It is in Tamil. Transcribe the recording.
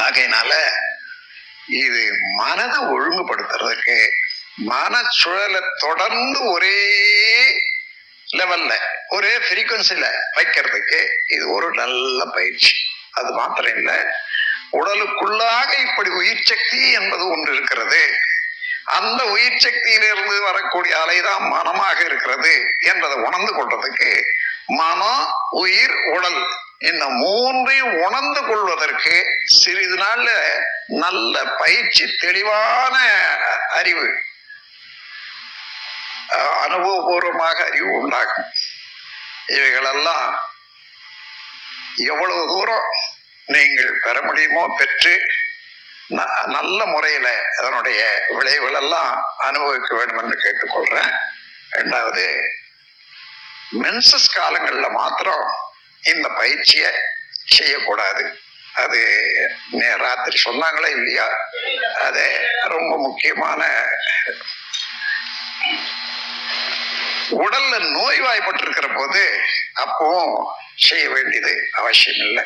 ஆகையினால இது மனதை ஒழுங்குபடுத்துறதுக்கு மனச்சுழலை தொடர்ந்து ஒரே லெவல்ல ஒரே ஃப்ரீக்குவன்சில வைக்கிறதுக்கு இது ஒரு நல்ல பயிற்சி. அது மாத்திரம் இல்லை உடலுக்குள்ளாக இப்படி உயிர் சக்தி என்பது ஒன்று இருக்கிறது. அந்த உயிர் சக்தியிலிருந்து வரக்கூடிய அலைதான் மனமாக இருக்கிறது என்பதை உணர்ந்து கொள்றதுக்கு மனம் உயிர் உடல் இந்த மூன்றையும் உணர்ந்து கொள்வதற்கு சிறிது நாள்ல நல்ல பயிற்சி தெளிவான அறிவு அனுபவபூர்வமாக அறிவு உண்டாகும். இவைகளெல்லாம் எவ்வளவு தூரம் நீங்கள் பெற முடியுமோ பெற்று ந- நல்ல முறையில அதனுடைய விளைவுகள் எல்லாம் அனுபவிக்க வேண்டும் என்று கேட்டுக்கொள்றேன். ரெண்டாவது மென்சஸ் காலங்களில் மாத்திரம் இந்த பயிற்சியை செய்யக்கூடாது. அது ராத்திரி சொன்னாங்களே இல்லையா? அது ரொம்ப முக்கியமான உடல்ல நோய்வாய்ப்பட்டிருக்கிற போது அப்பவும் செய்ய வேண்டியது அவசியம் இல்லை